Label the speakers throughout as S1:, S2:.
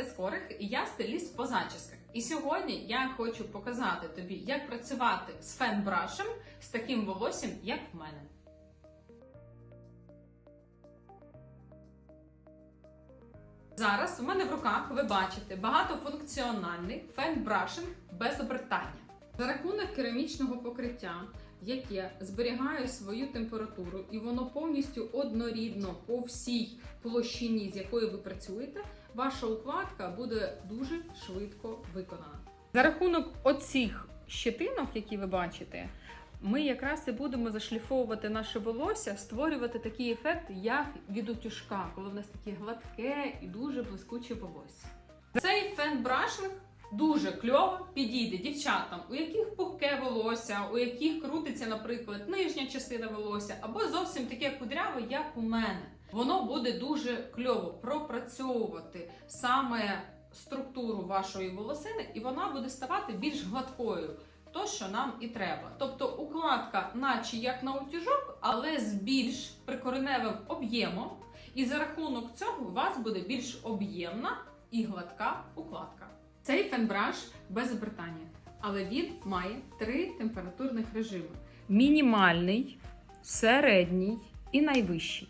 S1: Катя Скорих, і я стиліст по зачісках. І сьогодні я хочу показати тобі, як працювати з фен-брашем з таким волоссям, як в мене. Зараз у мене в руках ви бачите багатофункціональний фен-брашинг без обертання. За рахунок керамічного покриття, яке зберігає свою температуру, і воно повністю однорідно по всій площині, з якою ви працюєте, ваша укладка буде дуже швидко виконана. За рахунок оцих щетинок, які ви бачите, ми якраз і будемо зашліфовувати наше волосся, створювати такий ефект, як від утюжка, коли в нас таке гладке і дуже блискуче волосся. Цей фен-брашинг дуже кльово підійде дівчатам, у яких пухке волосся, у яких крутиться, наприклад, нижня частина волосся, або зовсім таке кудряве, як у мене. Воно буде дуже кльово пропрацьовувати саме структуру вашої волосини, і вона буде ставати більш гладкою. То, що нам і треба. Тобто укладка, наче як на утюжок, але з більш прикореневим об'ємом, і за рахунок цього у вас буде більш об'ємна і гладка укладка. Цей фенбраш без обертання, але він має три температурних режими: мінімальний, середній і найвищий.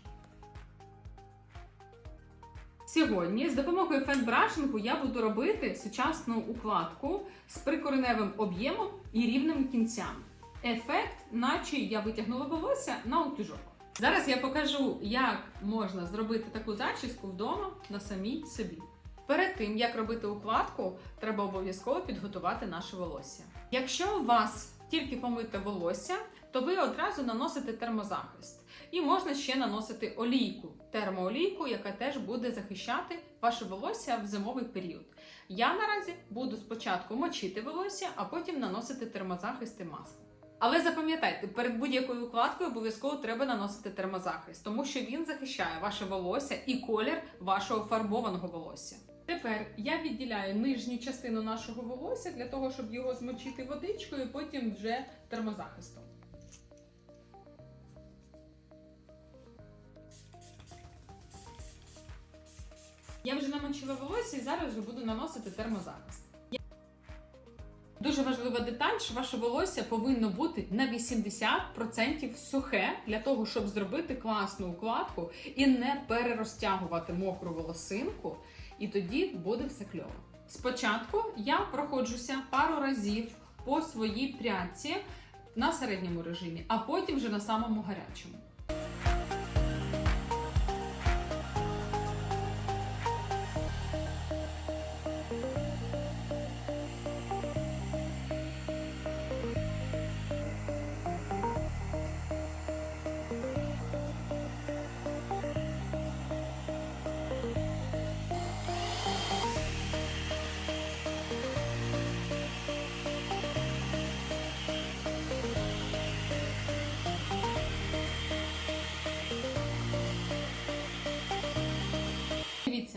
S1: Сьогодні з допомогою фенбрашингу я буду робити сучасну укладку з прикореневим об'ємом і рівними кінцями. Ефект, наче я витягнула волосся на утюжок. Зараз я покажу, як можна зробити таку зачіску вдома на самій собі. Перед тим як робити укладку, треба обов'язково підготувати наше волосся. Якщо у вас тільки помите волосся, то ви одразу наносите термозахист. І можна ще наносити олійку, термоолійку, яка теж буде захищати ваше волосся в зимовий період. Я наразі буду спочатку мочити волосся, а потім наносити термозахист і масло. Але запам'ятайте, перед будь-якою укладкою обов'язково треба наносити термозахист, тому що він захищає ваше волосся і колір вашого фарбованого волосся. Тепер я відділяю нижню частину нашого волосся для того, щоб його змочити водичкою, потім вже термозахистом. Я вже намочила волосся і зараз вже буду наносити термозахист. Дуже важлива деталь, що ваше волосся повинно бути на 80% сухе для того, щоб зробити класну укладку і не перерозтягувати мокру волосинку, і тоді буде все кльово. Спочатку я проходжуся пару разів по своїй прядці на середньому режимі, а потім вже на самому гарячому.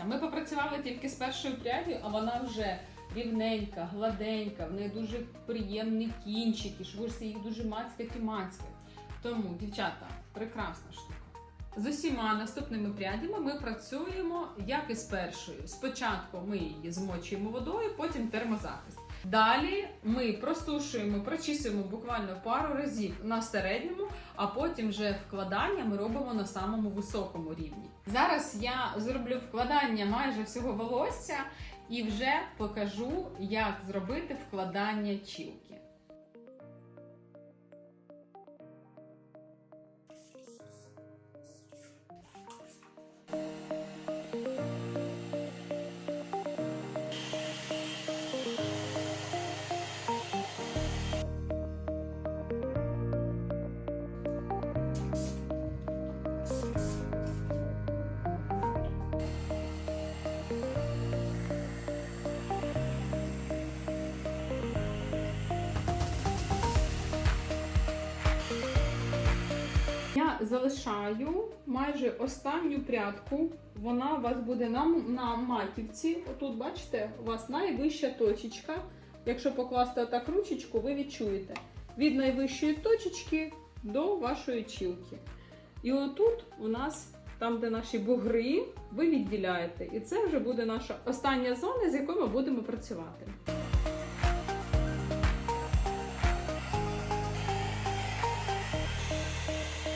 S1: Ми попрацювали тільки з першою пряддю, а вона вже рівненька, гладенька, в неї дуже приємні кінчики, що їх дуже мацькать і мацькать. Тому, дівчата, прекрасна штука. З усіма наступними прядями ми працюємо як і з першою. Спочатку ми її змочуємо водою, потім термозахист. Далі ми просушуємо, прочісуємо буквально пару разів на середньому, а потім вже вкладання ми робимо на самому високому рівні. Зараз я зроблю вкладання майже всього волосся і вже покажу, як зробити вкладання чілки. Я залишаю майже останню прядку. Вона у вас буде на, на маківці. Отут, бачите, у вас найвища точечка. Якщо покласти отак ручечку, ви відчуєте від найвищої точечки до вашої чілки. І отут у нас там, де наші бугри, ви відділяєте. І це вже буде наша остання зона, з якою ми будемо працювати.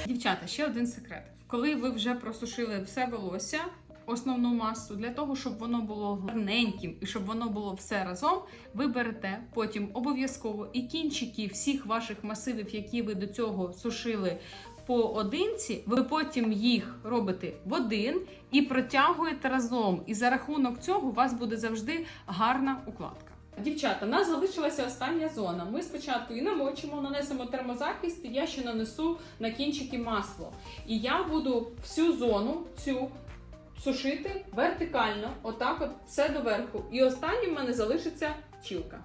S1: Дівчата, ще один секрет. Коли ви вже просушили все волосся, основну масу, для того, щоб воно було гарненьким і щоб воно було все разом, ви берете потім обов'язково і кінчики всіх ваших масивів, які ви до цього сушили поодинці, ви потім їх робите в один і протягуєте разом. І за рахунок цього у вас буде завжди гарна укладка. Дівчата, у нас залишилася остання зона. Ми спочатку і намочимо, нанесемо термозахист, і я ще нанесу на кінчики масло. І я буду всю зону цю сушити вертикально, отак от все доверху. І останнім в мене залишиться чілка.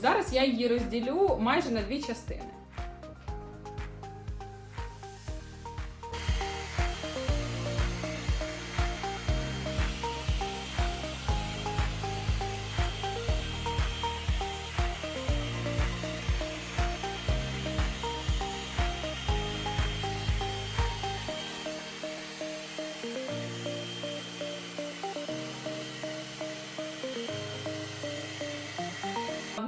S1: Зараз я її розділю майже на дві частини.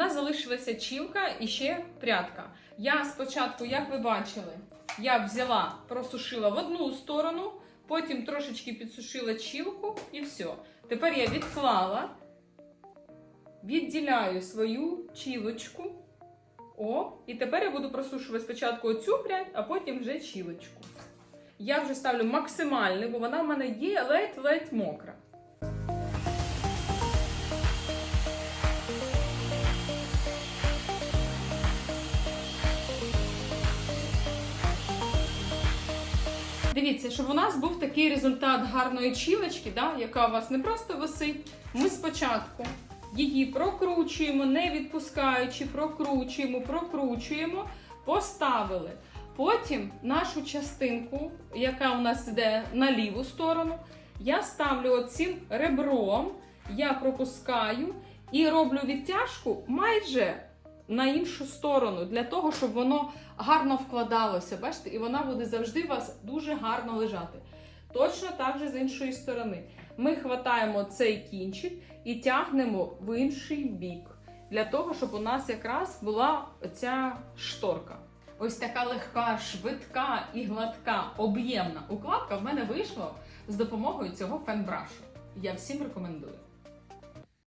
S1: У залишилася чілка і ще прядка. Я спочатку, як ви бачили, я взяла, просушила в одну сторону, потім трошечки підсушила чілку і все. Тепер я відклала, відділяю свою чілочку. О, і тепер я буду просушувати спочатку оцю прядь, а потім вже чілочку. Я вже ставлю максимальний, бо вона в мене є ледь-ледь мокра. Дивіться, щоб у нас був такий результат гарної чілочки, да, яка у вас не просто висить. Ми спочатку її прокручуємо, не відпускаючи, прокручуємо, прокручуємо, поставили. Потім нашу частинку, яка у нас йде на ліву сторону, я ставлю оцим ребром, я пропускаю і роблю відтяжку майже на іншу сторону, для того, щоб воно гарно вкладалося. Бачите, і вона буде завжди у вас дуже гарно лежати. Точно так же з іншої сторони. Ми хватаємо цей кінчик і тягнемо в інший бік, для того, щоб у нас якраз була ця шторка. Ось така легка, швидка і гладка, об'ємна укладка в мене вийшла з допомогою цього фенбрашу. Я всім рекомендую.